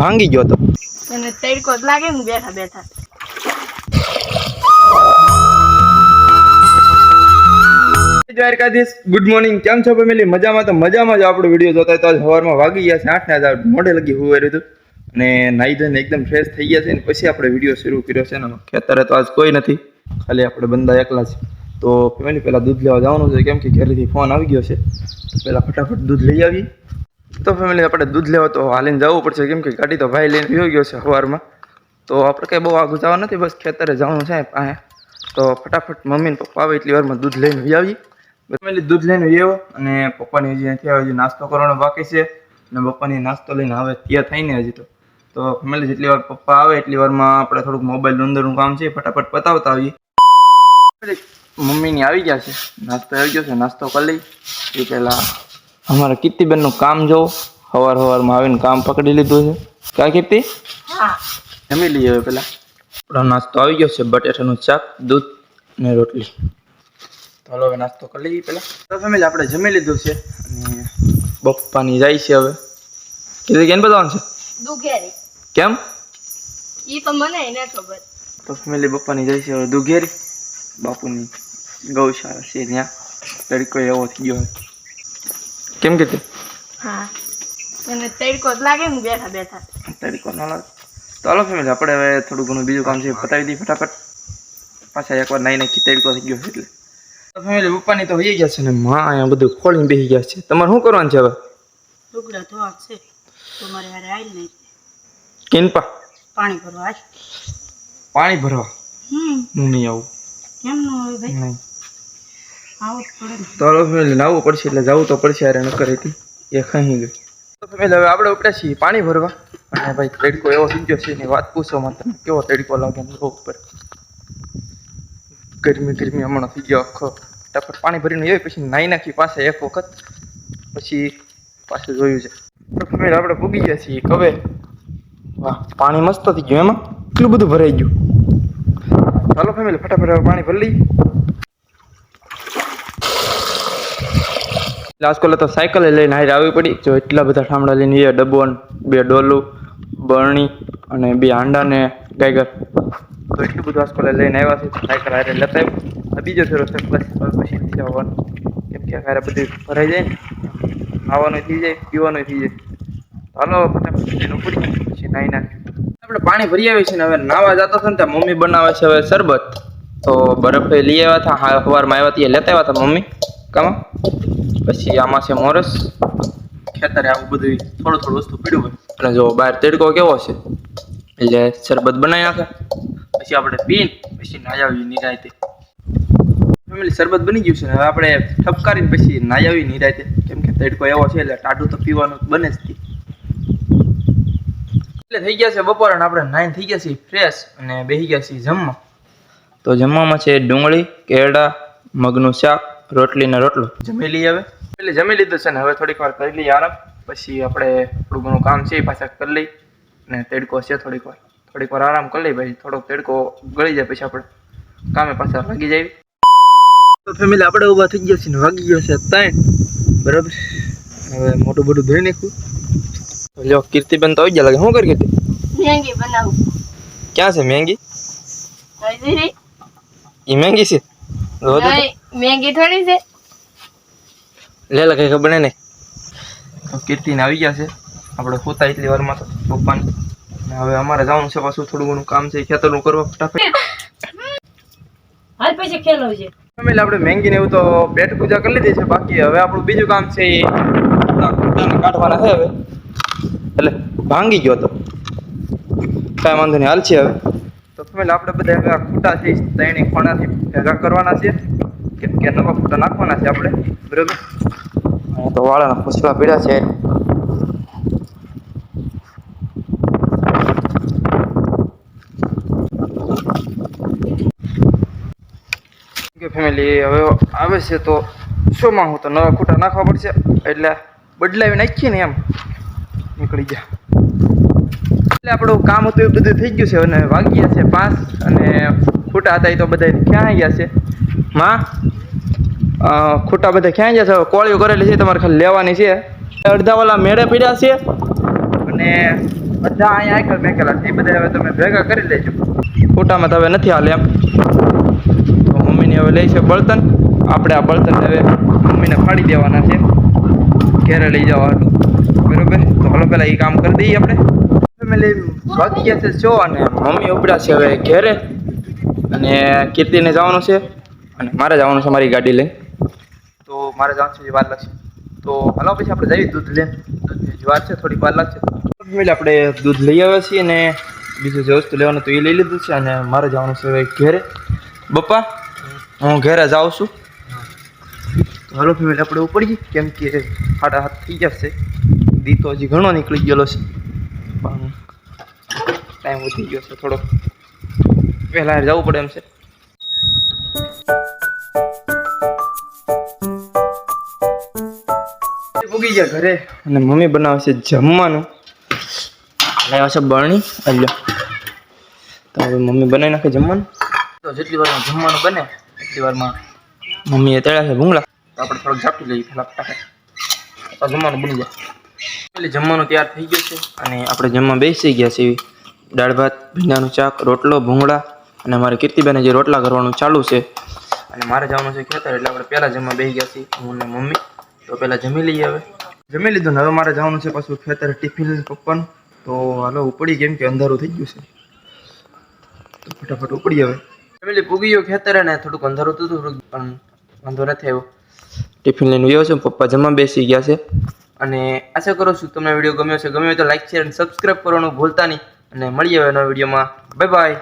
ભાંગી ગયો તો. અને તડકો જ લાગે ને બેઠા બેઠા. દ્વારકાધીશ ગુડ મોર્નિંગ કેમ છો ફેમિલી? મજામાં તો મજામાં જ આપણો વીડિયો જોતા હોય તો આજ સવારમાં વાગી ગયા છે આઠ ને હજાર મોઢે લગી હુવાયું હતું. અને નાઈ ધોઈને એકદમ ફ્રેશ થઈ ગયા છે ને પછી આપણે વીડિયો શરૂ કર્યો છે ને ખેતરે તો આજ કોઈ નથી ખાલી આપણે બંદા એકલા છે. તો ફેમિલી પહેલાં દૂધ લેવા જવાનું છે કેમ કે ઘરેથી ફોન આવી ગયો છે. તો પહેલાં ફટાફટ દૂધ લઈ આવી તો ફેમિલી આપણે દૂધ લેવા તો હાલીને જવું પડશે, કેમ કે ગાડી તો ભાઈ લઈને વયો ગયો છે સવારમાં. તો આપણે કંઈ બહુ આગું જવા નથી, બસ ખેતરે જવાનું છે પાસે તો ફટાફટ મમ્મી પપ્પા આવે એટલી વારમાં દૂધ લઈને વહી આવી ફેમિલી દૂધ લઈને આવ્યો અને પપ્પાની હજી અહીંથી આવે નાસ્તો કરવાનો બાકી છે. અને પપ્પાની નાસ્તો લઈને આવે ત્યાં થઈને હજી તો. તો ફેમિલી જેટલી વાર પપ્પા આવે એટલી વારમાં આપણે થોડુંક મોબાઈલ અંદરનું કામ છે ફટાફટ પતાવતા આવીએ. મમ્મીની આવી ગયા છે. નાસ્તો આવી ગયો છે, નાસ્તો કરી લઈ એ પહેલાં અમારા કીર્તિબેનનું કામ જોવો. સવાર સવારમાં આવીને કામ પકડી લીધું છે. ક્યાં કીર્તિ? હા. જમી લઈએ હવે પેલા. આપણો નાસ્તો આવી ગયો છે બટેટાનું શાક દૂધ ને રોટલી. તો હાલો હવે નાસ્તો કરી લઈએ પેલા. તો ફેમિલી આપણે જમી લીધું છે. અને બપ્પાની જાય છે હવે. કીધું કેમ બતાવવાનું છે? દુઘેરી. કેમ? ઈ તો મને એને ખબર. તો ફેમિલી બપ્પાની જાય છે હવે દુઘેરી. બાપુની ગૌશાળા છે ત્યાં. તડકો એવો થઈ ગયો. કેમ કે હા. અને તડકો લાગે ને બેઠા બેઠા. તડકો ન લાગે. તો હાલો ફેમિલી આપણે હવે થોડું ઘણું બીજું કામ છે પતાવી દઈએ ફટાફટ. પાછા એકવાર નાઈ નાખી તડકો થઈ ગયો એટલે. તો ફેમિલી પપ્પાની તો હોઈ ગયા છે ને માં અહીંયા બધું ખોલીને બેસી ગયા છે. તમારે શું કરવાનું છે હવે? લુગડા ધોવા છે. તમારે હારે આવી નહીં કિનપા પાણી ભરવા પાણી ભરવા? હમ. હું નહીં આવું. કેમ ન હોય ભાઈ? નહીં. નાવું પડશે એટલે જવું તો પડશે એ ખાઈ ગઈ તો ફેમિલી હવે આપણે ઉપડ્યા છીએ પાણી ભરવા. અને ભાઈ, તડકો એવો થઈ ગયો છે એની વાત પૂછો માં કેવો તડકો લાગે ઉપર ગરમી ગરમી હમણાં થઈ ગયો આખો. ટપર પાણી ભરીને આવ્યો પછી નાઈ નાખી પાસે એક વખત. પછી પાછું જોયું છે. તો ફેમિલી આપણે પૂગી ગયા છીએ કવે વાહ, પાણી મસ્ત થઈ ગયું એમાં. કેટલું બધું ભરાઈ ગયું. ચાલો ફેમિલી ફટાફટ પાણી ભરી લઈએ. આજકાલ તો સાયકલ લઈને હારે આવી પડી. જો એટલા બધા ઠામડા લઈને એ ડબ્બો બે ડોલું, બરણી અને બે હાંડા ને ગાયગર. તો એટલું બધું આજકાલ લઈને આવ્યા છે. સાયકલ હારે લેતા આ બીજો ફેરો છે પછી નથી આવવાનું કેમ કે હારે બધું ભરાઈ જાય ને. ખાવાનું થઈ જાય પીવાનું થઈ જાય. હાલો, ફટાફટ ઉપડી. પછી નાહી નાખી આપણે પાણી ભરી આવ્યું છે ને, હવે નાવા જતો છે ને, ત્યાં મમ્મી બનાવે છે હવે શરબત. તો બરફ લઈ આવ્યા હતા સવારમાં આવ્યા ત્યાં લેતા આવ્યા હતા મમ્મી. કામાં? પછી આમાં છે મોરસ. ખેતરે આવું બધું થોડું થોડું વસ્તુ પીડ્યું હોય. અને જો બહાર તડકો કેવો છે? એટલે શરબત બનાવી નાખે. પછી આપણે પીન પછી નાઈ આવી નિરાયતે. ફેમિલી શરબત બની ગયું છે. હવે આપણે ઠપકારીને પછી નાઈ આવી નિરાયતે. કેમ કે તડકો એવો છે એટલે ટાઢું તો પીવાનું બને જ તે. એટલે થઈ ગયા છે બપોર અને આપણે નાઈન થઈ ગયા છીએ ફ્રેશ અને બેસી ગયા છીએ જમવા. તો જમવામાં છે ડુંગળી કેરડા મગનું શાક રોટલી ને રોટલો. જમી લઈએ હવે? એટલે જમી લીધું છે ને હવે થોડીક વાર કરી લઈએ આરામ. પછી આપણે થોડું ઘણું કામ છે એ પાછા કરી લઈ અને તેડકો છે થોડીક વાર. થોડીક વાર આરામ કરી લઈ પછી થોડોક તેડકો ગળી જાય પછી આપણે કામે પાછા લાગી જાય તો ફેમિલી આપણે ઊભા થઈ ગયા છે ને વાગી ગયો છે ત્રણ બરાબર? હવે મોટું બધું ધોઈ નાખ્યું. તો લ્યો કીર્તિબેન તો આવી ગયા લાગે શું કરી કીર્તિ? મેંગી બનાવું. ક્યાં છે મેંગી? એ મેંગી છે? મેંગી થોડી છે. લે લે કઈ ખબર ને. કીર્તિને આવી ગયા છે. આપણે હોતા એટલી વારમાં તો પપ્પાની. ને હવે અમારે જવાનું છે પાછું થોડું ઘણું કામ છે ખેતરનું કરવા ફટાફટ. હાલ પછી ખેલો છે. ફેમિલી આપણે મેંગીને એવું તો પેટ પૂજા કરી લીધી છે બાકી હવે આપણું બીજું કામ છે એ કાઢવાના છે હવે. એટલે ભાંગી ગયો તો. કાંઈ વાંધો નહીં હાલ છે હવે. તો ફેમિલી આપણે બધા હવે આ ખૂટા છે ત્રણેય ખૂણાથી ભેગા કરવાના છે. કેમ કે નવા ખૂટા નાખવાના છે આપણે બરોબર? તો વાળાના પૂછવા પીડા છે. ફેમિલી હવે આવે છે તો શોમાં હું તો નવા ખૂટા નાખવા પડશે એટલે બદલાવી નાખીએ ને એમ. નીકળી ગયા. એટલે આપણું કામ હતું એ બધું થઈ ગયું છે અને વાગ્યા છે પાંચ અને ખૂટા હતા એ તો બધા ક્યાં ગયા છે? માં? ખોટા બધા ક્યાં જશે કોળીઓ કરેલી છે, તમારે ખાલી લેવાની છે. અડધા વાલા મેળે પીડ્યા છે. અને બધા અહીંયા આગળ મેકેલા છે. એ બધા હવે તમે ભેગા કરી લેજો. ખોટામાં તો હવે નથી હાલે એમ. તો મમ્મીને હવે લઈ છે બળતણ. આપણે આ બળતણ હવે મમ્મીને ફાડી દેવાના છે. ઘેરે લઈ જવાનું. બરોબર? તો હલો પહેલાં એ કામ કરી દઈએ આપણે. ફેમિલી, બાકી ગયા છે જો અને મમ્મી ઉપડ્યા છે હવે ઘેરે. અને કીર્તિને જવાનું છે. અને મારે જવાનું છે મારી ગાડી લઈ. તો મારે જવાનું છે વાર લાગશે તો હાલો પછી આપણે જઈએ દૂધ લઈને. દૂધની જ છે થોડીક વાર લાગશે. ફેમિલી આપણે દૂધ લઈ આવ્યા છીએ અને બીજું જે વસ્તુ લેવાનું તો એ લઈ લીધું છે અને મારે જવાનું છે ઘેરે. બપ્પા હું ઘેરે જાઉં છું. તો હાલો ફેમિલી આપણે ઉપડી જઈએ. કેમ કે સાડા હાથ થઈ જશે. દી તો હજી ઘણો નીકળી ગયેલો છે. પણ ટાઈમ વધી ગયો છે થોડો વહેલા જવું પડે એમ છે. ઉગી ગયા ઘરે. અને મમ્મી બનાવે છે જમવાનું. લાવ્યા છે બરણી. અલ્યો તો હવે મમ્મી બનાવી નાખે જમવાનું. તો જેટલી વારમાં જમવાનું બને એટલી વારમાં મમ્મીએ તળ્યા છે ભૂંગળા. તો આપણે થોડુંક ઝાપી લઈએ પેલા ફટાફટ. તો જમવાનું બની જાય. એટલે જમવાનું તૈયાર થઈ ગયું છે. અને આપણે જમવા બેસી ગયા છીએ. દાળ ભાત ભીંડાનું ચાક રોટલો ભૂંગળા અને મારે કીર્તિબેને જે રોટલા કરવાનું ચાલુ છે. અને મારે જવાનું છે ખેતર એટલે આપણે પહેલાં જમવા બેસી ગયા છીએ હું ને મમ્મી. તો પહેલાં જમી લઈએ હવે. જમી લીધું ને હવે મારે જવાનું છે પાછું ખેતર ટિફિન પપ્પાનું. તો હાલો ઉપડી કેમ કે અંધારું થઈ ગયું છે. તો ફટાફટ ઉપડી હવે. ફેમિલી પૂગી ગયો ખેતરે ને થોડુંક અંધારું હતું થોડુંક પણ વાંધો નથી આવ્યો. ટિફિન લઈને ગયો છું, પપ્પા જમવા બેસી ગયા છે. અને આશા કરું છું તમને વીડિયો ગમ્યો છે ગમ્યો તો લાઈક શેર અને સબસ્ક્રાઈબ કરવાનું ભૂલતા નહીં. અને મળીએ હવે નવા વિડીયોમાં. Bye bye